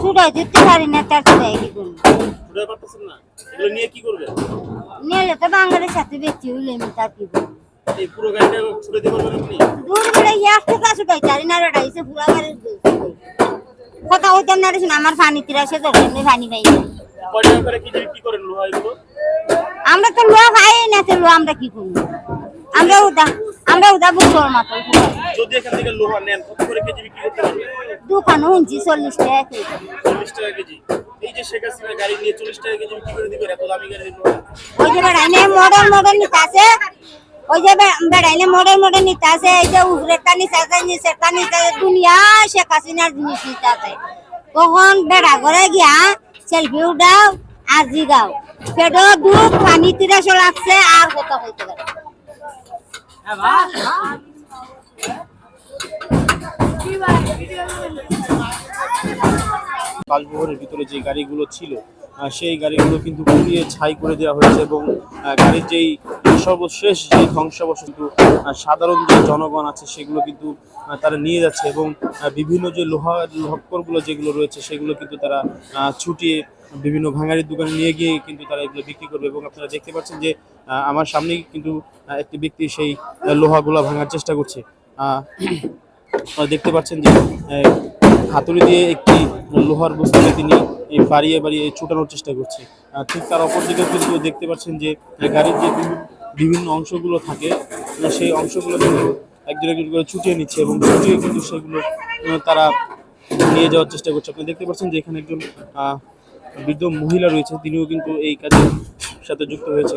ছুটাই দিতে পারি না তার ছুটাই কি করব ছুটে পারতেছেন না? এগুলো নিয়ে কি করবেন? নিয়ে যেতে বাঙালির সাথে বেশি হইলে আমি তার কি করব এই পুরো গাড়িটা ছুটে দিতে পারবেন আপনি? দূর বেড়ে ইয়ার টুকা ছুটাই তারি না রেডা হয়েছে পুরা গাড়ি কথা হইতাম না রে আমার পানি তিরা সে তো পানি পাই। করে বিক্রি করেন লোহা এগুলো? আমরা তো লোয়া পাই না তো আমরা কি করব? আমরা উদা আমরা উদা বুঝোর মতো যদি এখান থেকে লোহা নেন কত করে কেজি বিক্রি করতে পারবেন? দোকান হইছি চল্লিশ টাকা কেজি। চল্লিশ টাকা কেজি। এই যে শেখ হাসিনা গাড়ি নিয়ে চল্লিশ টাকা কেজি বিক্রি করে দিবেন এত দামি গাড়ি ওই যে বেড়াইনে মডেল মডেল নিতে আছে ওই যে বে- বেড়াইনে মডেল মডেল নিতে আছে এই যে উপরেটা নিতে আছে নিচেরটা নিতে আছে দুনিয়া শেখ হাসিনার জিনিস নিতে আছে তখন বেড়া ঘরে গিয়া সেলফি উঠাও আর জিগাও। পেটো ভিতরে যে গাড়িগুলো ছিল সেই গাড়িগুলো কিন্তু পুড়িয়ে ছাই করে দেওয়া হয়েছে এবং গাড়ির যেই সর্বশেষ যে ধ্বংসাবশেষ কিন্তু সাধারণ যে জনগণ আছে সেগুলো কিন্তু তারা নিয়ে যাচ্ছে এবং বিভিন্ন যে লোহা লক্করগুলো যেগুলো রয়েছে সেগুলো কিন্তু তারা ছুটিয়ে বিভিন্ন ভাঙারির দোকানে নিয়ে গিয়ে কিন্তু তারা এগুলো বিক্রি করবে এবং আপনারা দেখতে পাচ্ছেন যে আমার সামনেই কিন্তু একটি ব্যক্তি সেই লোহাগুলো ভাঙার চেষ্টা করছে। দেখতে পাচ্ছেন যে হাতুড়ি দিয়ে একটি লোহার বস্তুকে তিনি বাড়িয়ে বাড়িয়ে ছুটানোর চেষ্টা করছে। ঠিক তার অপর দিকে কিন্তু দেখতে পাচ্ছেন যে, গাড়ির যে বিভিন্ন অংশগুলো থাকে মানে সেই অংশগুলো কিন্তু একজন একজন করে ছুটিয়ে নিচ্ছে এবং ছুটিয়ে কিন্তু সেগুলো তারা নিয়ে যাওয়ার চেষ্টা করছে। আপনি দেখতে পাচ্ছেন যে এখানে একজন বৃদ্ধ মহিলা রয়েছে, তিনিও কিন্তু এই কাজের সাথে যুক্ত হয়েছে।